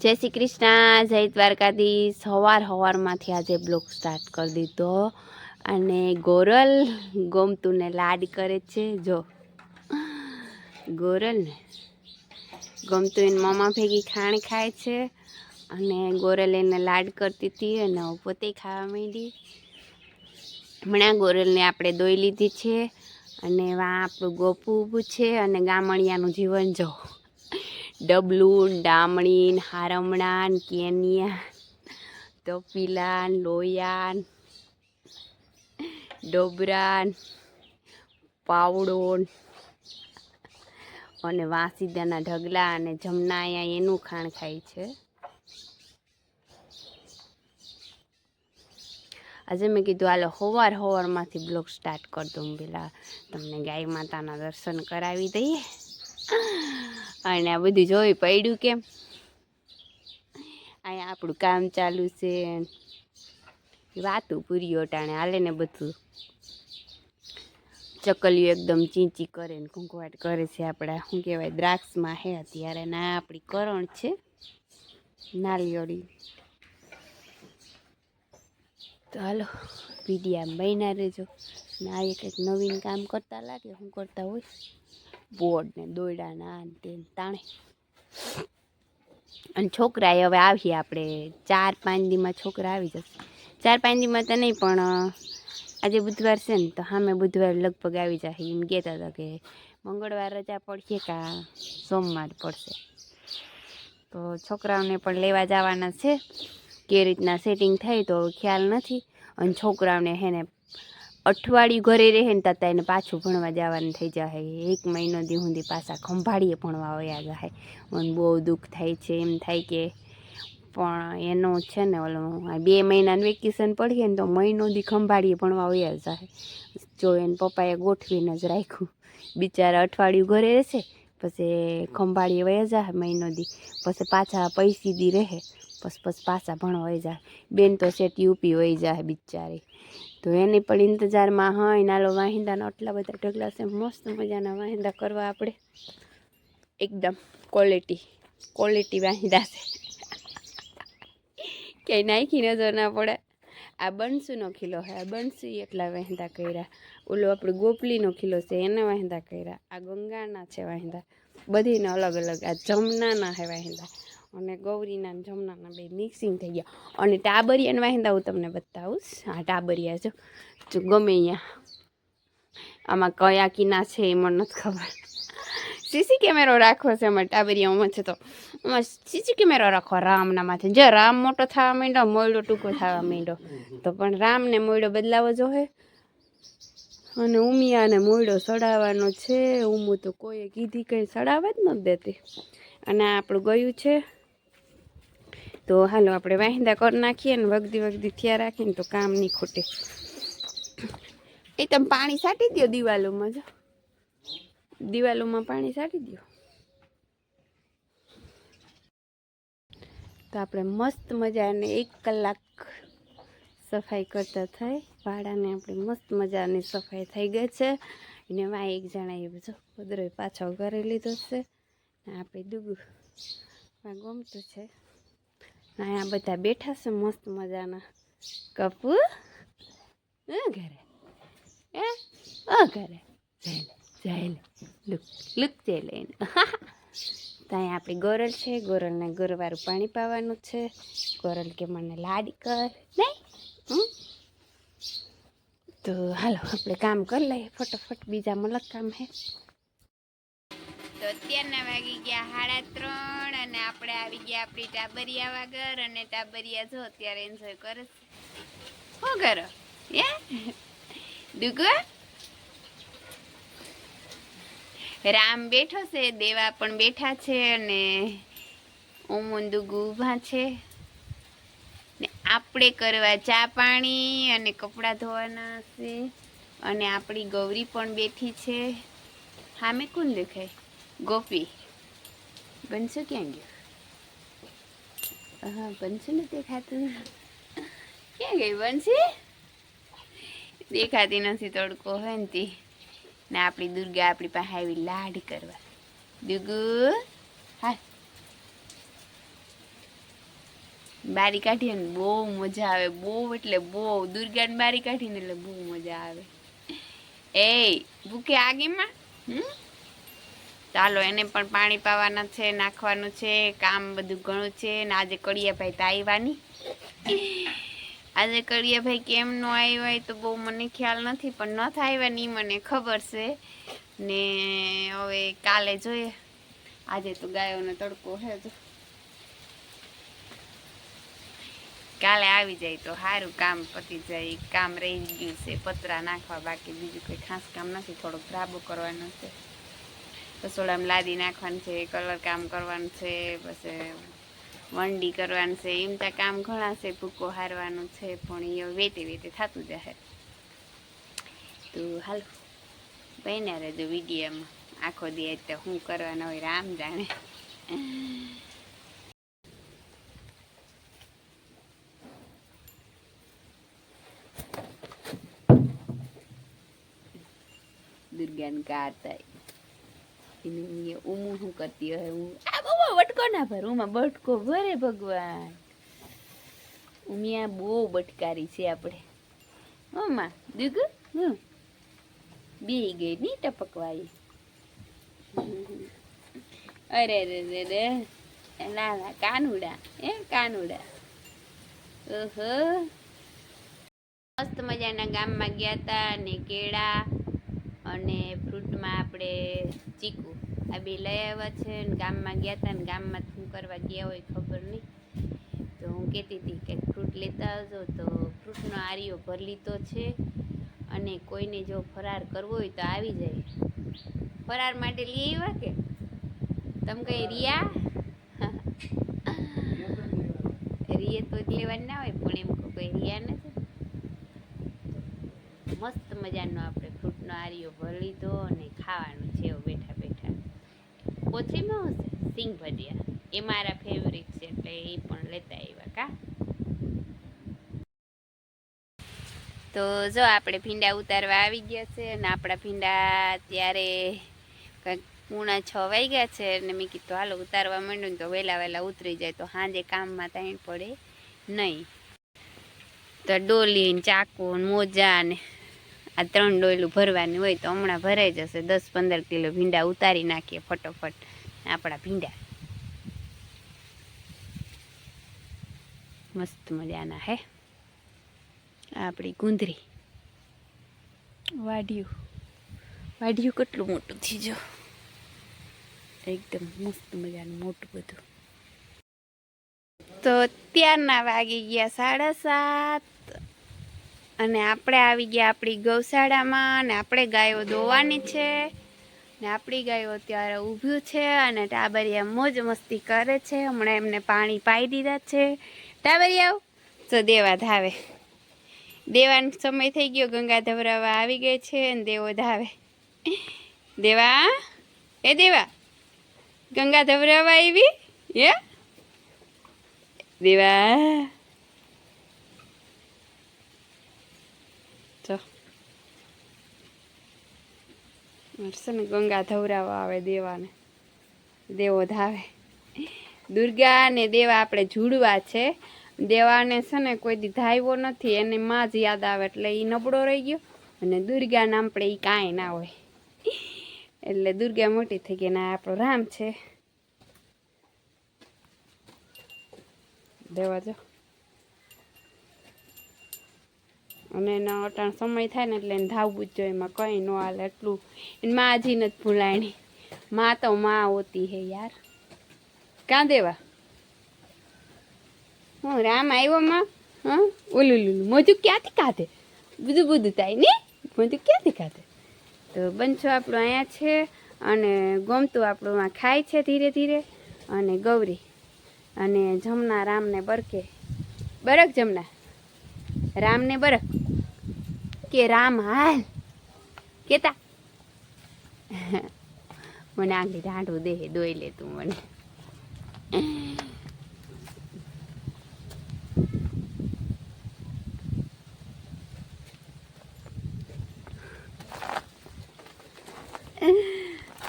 જય શ્રી કૃષ્ણ, જય દ્વારકાધીશ. સવાર સવારમાંથી આજે બ્લોગ સ્ટાર્ટ કરી દીધો અને ગોરલ ગોમતુને લાડ કરે છે. જો ગોરલ ગમતું એને મામા ભેગી ખાણ ખાય છે અને ગોરલ એને લાડ કરતી હતી અને પોતે ખાવા માંડી. હમણાં ગોરલને આપણે દોઈ લીધી છે અને વા આપણું ગોપું ઊભું છે અને ગામડિયાનું જીવન જો. ડબલું ડામણીન હારમણાન, કેનિયા, તપીલાન, લોયાન, ડોબરાન, પાવડોન અને વાંસીદાના ઢગલા અને જમના અહીંયા એનું ખાણ ખાય છે. આજે મેં કીધું હાલો સવાર સવારમાંથી બ્લોગ સ્ટાર્ટ કરી દઉં. પેલા તમને ગાય માતાના દર્શન કરાવી દઈએ. અને આ બધું જોઈ પડ્યું કેમ? અહીંયા આપણું કામ ચાલુ છે. વાતું પૂરી ઓટાણે હાલે ને બધું. ચકલીઓ એકદમ ચીંચી કરે ને કુંકવાટ કરે છે આપણા. શું કહેવાય, દ્રાક્ષમાં હે અત્યારે. ના આપણી કરણ છે. નાલિયોળી તો હાલો, વિડીયા બન્યા રહેજો. ને આ કંઈક નવીન કામ કરતા લાગે, શું કરતા હોય? બોર્ડ ને દોયડા ના તાણે. અને છોકરાએ હવે આવીએ આપણે ચાર પાંચ દીમાં છોકરા આવી જશે. ચાર પાંચ દીમાં તો નહીં પણ આજે બુધવાર છે ને તો સામે બુધવાર લગભગ આવી જાય એમ કહેતા હતા કે મંગળવાર રજા પડશે કા સોમવાર પડશે. તો છોકરાઓને પણ લેવા જવાના છે. કે રીતના સેટિંગ થાય તો ખ્યાલ નથી. અને છોકરાઓને હે ને અઠવાડિયું ઘરે રહે ને તાતા એને પાછું ભણવા જવાનું થઈ જાય એક મહિનો દી સુધી પાછા ખંભાળીએ ભણવા વયા જાય મને બહુ દુઃખ થાય છે, એમ થાય કે પણ એનો છે ને ઓલો બે મહિનાનું વેકેશન પડીએ ને તો મહિનો દી ખંભાળીએ ભણવા વયા જાય જો એને પપ્પાએ ગોઠવીને જ રાખ્યું. બિચારા અઠવાડિયું ઘરે રહેશે, પછી ખંભાળીએ વયા જાય મહિનો દી. પછી પાછા પૈસી દી રહે, પછી પછી પાછા ભણવા વહી જાય બેન તો સેટ યુપી વહી જાય બિચારી. તો એની પણ ઇંતજારમાં, હા નાલો વાહિંદાના આટલા બધા ઢગલા છે, મસ્ત મજાના વાહિંદા કરવા આપણે. એકદમ ક્વોલિટી ક્વોલિટી વાહિંદા છે. ક્યાંય નાખી નજર ના પડે. આ બંસુનો ખીલો છે આ બનસી એટલા વાહિંદા કર્યા. ઓલો આપણે ગોપલીનો ખીલો છે, એને વાહિંદા કર્યા. આ ગંગાના છે વાહિંદા. બધીને અલગ અલગ, આ જમનાના છે વાહિંદા. અને ગૌરીના ને જમનાના બે મિક્સિંગ થઈ ગયા. અને ટાબરિયાના વાહિંદા હું તમને બતાવું આ ટાબરિયા જો જો ગમે અહીંયા. આમાં કયા કિના છે એ મને નથી ખબર. સીસી કેમેરો રાખવો છે અમારે ટાબરિયામાં છે તો. આમાં સીસી કેમેરો રાખો રામના માથે. જો રામ મોટો થવા માંડ્યો, મોયડો ટૂંકો થવા માંડ્યો. તો પણ રામને મોયડો બદલાવો જોહે અને ઉમિયાને મોયડો સડાવવાનો છે. ઉમું તો કોઈએ કીધી કંઈ સડાવવા જ નથી દેતી. અને આપણું ગયું છે. તો હાલો આપણે વાહિંદા કરી નાખીએ ને વગદી વગદી થયા રાખીને તો કામ નહીં ખોટે. એ તમે પાણી સાટી દો દિવાલોમાં જો. દિવાલોમાં પાણી સાટી દો તો આપણે મસ્ત મજાને એક કલાક સફાઈ કરતા થાય. વાડાને આપણે મસ્ત મજાની સફાઈ થઈ ગઈ છે. અને એમાં એક જણા એ બધો પદરો પાછો કરી લીધો છે. આપણે દુગું ગમતું છે. અહીંયા બધા બેઠા છે મસ્ત મજાના. કપુ ઘરે. એ હા ઘરે. જાય લુક લુક જઈ લઈને. તો અહીંયા આપણી ગોરલ છે. ગોરલને ગોરવાળું પાણી પાવાનું છે. ગોરલ કે મને લાડ કર. નહીં? તો હાલો, આપણે કામ કરી લઈએ. ફટાફટ બીજા મલક કામ હે. તો અત્યારના વાગી ગયા સાડા ત્રણ અને આપણે આવી ગયા આપણી ટાબરિયા વાગર અને ટાબરિયા જો અત્યારે એન્જોય કરે છે. શું કરો? હે? દુગો? રામ બેઠો છે, દેવા પણ બેઠા છે અને ઓમન દુગુ ઊભા છે. ને આપણે કરવા ચા પાણી અને કપડાં ધોવાના છે. અને આપણી ગૌરી પણ બેઠી છે. સામે કોણ દેખાય. ગોપી, બનશું ક્યાં ગયો? હા બનશું ને દેખાતું ક્યાં ગઈ બનશી? દેખાતી નથી તડકો હોય ને તે. ને આપણી દુર્ગા આપણી પાસે આવી લાડ કરવા. દુગુ હા બારી કાઢીએ ને બહુ મજા આવે, બહુ એટલે બહુ. દુર્ગાને બારી કાઢીને એટલે બહુ મજા આવે. એ ભૂકે આગેમાં? હમ? ચાલો, એને પણ પાણી પાવાના છે, નાખવાનું છે, કામ બધું ઘણું છે ને આજે કડિયાભાઈ તો આવ્યાની આજે કડિયાભાઈ કેમ નો આવ્યા હોય તો બહુ મને ખ્યાલ નથી, પણ ન આવ્યા નહીં મને ખબર છે. ને હવે કાલે જોઈએ. આજે તો ગાયોનો તડકો હે તો કાલે આવી જાય તો સારું કામ પતી જાય કામ રહી ગયું છે, પતરા નાખવા બાકી, બીજું કોઈ ખાસ કામ નથી, થોડોક ધ્રાબો કરવાનો છે. રસોડામાં લાદી નાખવાનું છે, કલર કામ કરવાનું છે, પછી વંડી કરવાનું છે, એમ ત્યાં કામ ઘણા છે, ભૂકો હારવાનું છે, પણ એ વેતે વેતે થતું જશે તો હાલ, બન્યા રહેજો વિડીયામાં. આખો દે તો શું કરવાનો હોય રામ જાણે. દુર્ગાન કાર થાય. ઉમું શું કરતી હોય? હું આ બહુ બટકો ના ભર ઉમાં બટકો ભરે ભગવાન. ઉમિયા બહુ બટકારી છે આપણે. ઓમાં દીગ હમ. બે ગઈ ની ટપકવાઈ અરે રે રે રે ના ના, કાનુડા. એ કાનુડા. ઓહો. મસ્ત મજાના ગામમાં ગયા હતા ને કેળા અને ફ્રૂટમાં આપણે ચીકુ. આ બે લઈ આવ્યા છે ને ગામમાં ગયા હતા ને ગામમાં શું કરવા ગયા હોય ખબર નહીં. તો હું કહેતી હતી કે ફ્રૂટ લેતા આવજો. તો ફ્રૂટનો આરીઓ ભર લીધો છે અને કોઈને જો ફરાર કરવો હોય તો આવી જાય. ફરાર માટે લઈ આવ્યા કે? તમે કઈ રિયા? રિયે તો જ લેવાની. ના હોય પણ એમ કહું કઈ રિયા નથી. મસ્ત મજાનો આપણે ફ્રૂટનો આરિયો ભરી લીધો અને ખાવાનું છે બેઠા બેઠા. કોથળીમાં હશે સિંગ ભજીયા. એ મારા ફેવરિટ છે એટલે એ પણ લેતા આવ્યા કા? તો જો આપણે ભીંડા ઉતારવા આવી ગયા છે અને આપણા ભીંડા ત્યારે કંઈક પૂણા છ વાગ્યા છે અને મેં કીધું હાલો, ઉતારવા માંડ્યું તો વહેલા વહેલા ઉતરી જાય, તો સાંજે કામમાં તાણ પડે નહીં. તો ડોલી ચાકુ મોજા ને આ ત્રણ ડોયલું ભરવાની હોય તો હમણાં ભરાઈ જશે. દસ પંદર કિલો ભીંડા ઉતારી નાખીએ ફટોફટ. આપણા ભીંડા. મસ્ત મજાના હે. આપણી ગુંદરી. વાડિયું. વાડિયું કેટલું મોટું થઈ જો એકદમ મસ્ત મજાનું મોટું બધું. તો અત્યારના વાગી ગયા સાડા સાત. અને આપણે આવી ગયા આપણી ગૌશાળામાં અને આપણે ગાયો દોવાની છે. ને આપણી ગાયો અત્યારે ઊભ્યું છે અને ટાબરિયા મોજ મસ્તી કરે છે. હમણાં એમને પાણી પાઈ દીધા છે. ટાબરિયાઓ તો દેવા ધાવે. દેવાનો સમય થઈ ગયો. ગંગા ધવરાવા આવી ગઈ છે અને દેવો ધાવે. દેવા? એ દેવા. ગંગા ધવરાવા આવી? હે? દેવા જો મળશે ને ગંગા ધવરાવા આવે દેવાને. દેવો ધાવે. દુર્ગા ને દેવા આપણે જુડવા છે. દેવાને છે ને કોઈ દી ધાવ્યો નથી, એને માં જ યાદ આવે એટલે એ નબળો રહી ગયો અને દુર્ગાને આપણે એ કાંઈ ના હોય. એટલે દુર્ગા મોટી થઈ ગઈ ને આપણો રામ છે. દેવા જો. અને એનો અટાણ સમય થાય ને એટલે એને ધાવવું જ જોઈએ, એમાં કંઈ ન હાલે, એટલું. એને માં હજી નથી ભૂલાણી માં તો માં હોતી હે યાર. ક્યાં દેવા? હું રામ આવ્યો માં? હા? ઓલું લુલું મોજું ક્યાંથી કાઢે? બધું બધું થાય ને? મોજું ક્યાંથી કાઢે? તો બંછો આપણો અહીંયા છે અને ગમતું આપણું આ ખાય છે ધીરે ધીરે. અને ગૌરી. અને જમના રામને બરકે. બરક જમના? રામને બરક? કે રામ હાલ કેતા મને આગળ ઢાંઢું દે દોઈ લે તું મને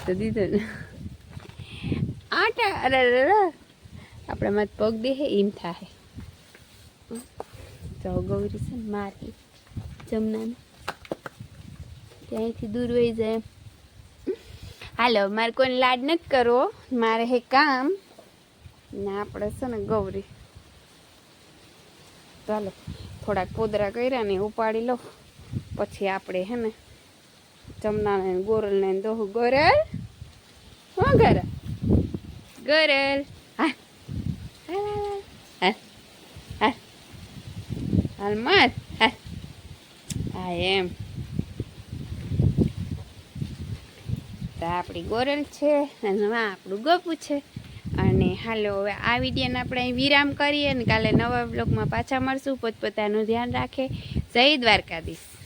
તો દીધો આટા અરે અરે મત પગ દે એમ થાય તો ગૌરી છે મારી જમનાને. ત્યાંથી દૂર વહી જાય. હાલો, મારે કોઈને લાડ નથી કરવો. મારે હે કામ. ને આપણે છે ને ગૌરી. ચાલો, થોડાક પોદરા કર્યા ને ઉપાડી લો પછી આપણે હે ને જમનાને ગોરલને દોહું ગોરલ. હું ગરલ. ગોરલ. હા હા હા હા હાલ. મત હાલ. હા, એમ. તો આપણી ગોરલ છે અને આપણું ગપુ છે. અને હાલો, હવે આ વિડીયોને આપણે વિરામ કરીએ અને કાલે નવા બ્લોગમાં પાછા મળશું. પોતપોતાનું ધ્યાન રાખે. જય દ્વારકાધીશ.